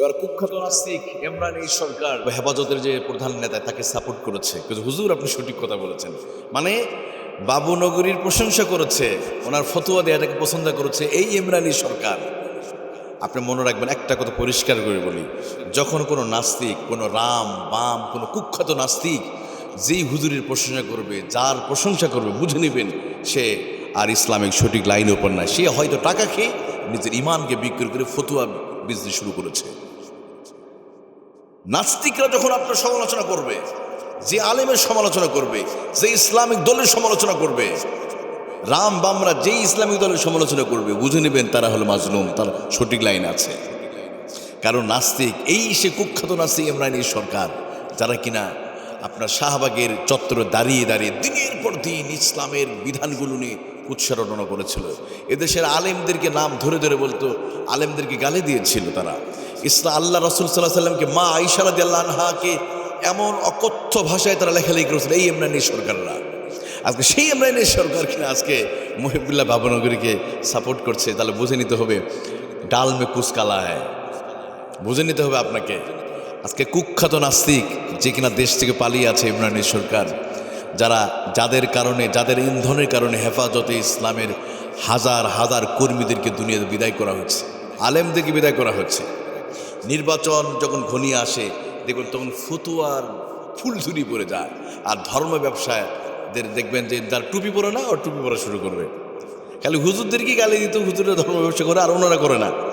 এবার কুখ্যাত নাস্তিক ইমরান এই সরকার হেফাজতের যে প্রধান নেতা, তাকে সাপোর্ট করেছে। হুজুর, আপনি সঠিক কথা বলেছেন। মানে বাবু নগরীর প্রশংসা করেছে, ওনার ফতুয়া ফতোয়া দেওয়াটাকে পছন্দ করেছে এই ইমরানি সরকার। আপনি মনে রাখবেন, একটা কথা পরিষ্কার করে বলি, যখন কোনো নাস্তিক, কোনো রাম, বাম, কোনো কুখ্যাত নাস্তিক যেই হুজুরের প্রশংসা করবে, যার প্রশংসা করবে, বুঝে নেবেন সে আর ইসলামিক সঠিক লাইন ওপর না সে হয়তো টাকা খেয়ে নিজের ইমানকে বিক্রি করে ফতুয়া বিজনেস শুরু করেছে। নাস্তিকরা যখন আপনার সমালোচনা করবে, যে আলেমের সমালোচনা করবে, যে ইসলামিক দলের সমালোচনা করবে, রাম বামরা যেই ইসলামিক দলের সমালোচনা করবে, বুঝে নেবেন তারা হলো মাজলুম, তার সঠিক লাইন আছে। কারণ নাস্তিক, এই সে কুখ্যাত নাস্তিক ইমরানি সরকার, যারা কিনা আপনার শাহবাগের চত্বরে দাঁড়িয়ে দাঁড়িয়ে দিনের পর দিন ইসলামের বিধানগুলো নিয়ে উৎসারণা করেছিল। এদেশের আলেমদেরকে নাম ধরে ধরে বলতো, আলেমদেরকে গালে দিয়েছিল তারা। ইসলাম আল্লাহ রসুল সাল্লাহ সাল্লামকে মা আইসারাদ আল্লাহাকে এমন অকথ্য ভাষায় তারা লেখালেখি করেছিল, এই ইমরানি সরকাররা। আজকে সেই ইমরানের সরকার কিনা আজকে মহিবুল্লাহ বাবনগরীকে সাপোর্ট করছে, তাহলে বুঝে নিতে হবে, ডাল মে কুচকালা বুঝে নিতে হবে আপনাকে। আজকে কুখ্যাত নাস্তিক যে কিনা দেশ থেকে পালিয়ে আছে ইমরানের সরকার যারা যাদের কারণে, যাদের ইন্ধনের কারণে হেফাজতে ইসলামের হাজার হাজার কর্মীদেরকে দুনিয়াতে বিদায় করা হচ্ছে, আলেমদেরকে বিদায় করা হচ্ছে। নির্বাচন যখন ঘনিয়ে আসে, দেখবেন তখন ফতুয়ার ফুলঝুরি পড়ে যায়। আর ধর্ম ব্যবসায়দের দেখবেন যে তার টুপি পরে না, ওর টুপি পরা শুরু করবে। খালি হুজুরদেরকে গালি দিত, হুজুরের ধর্ম ব্যবসা করে আর ওনারা করে না।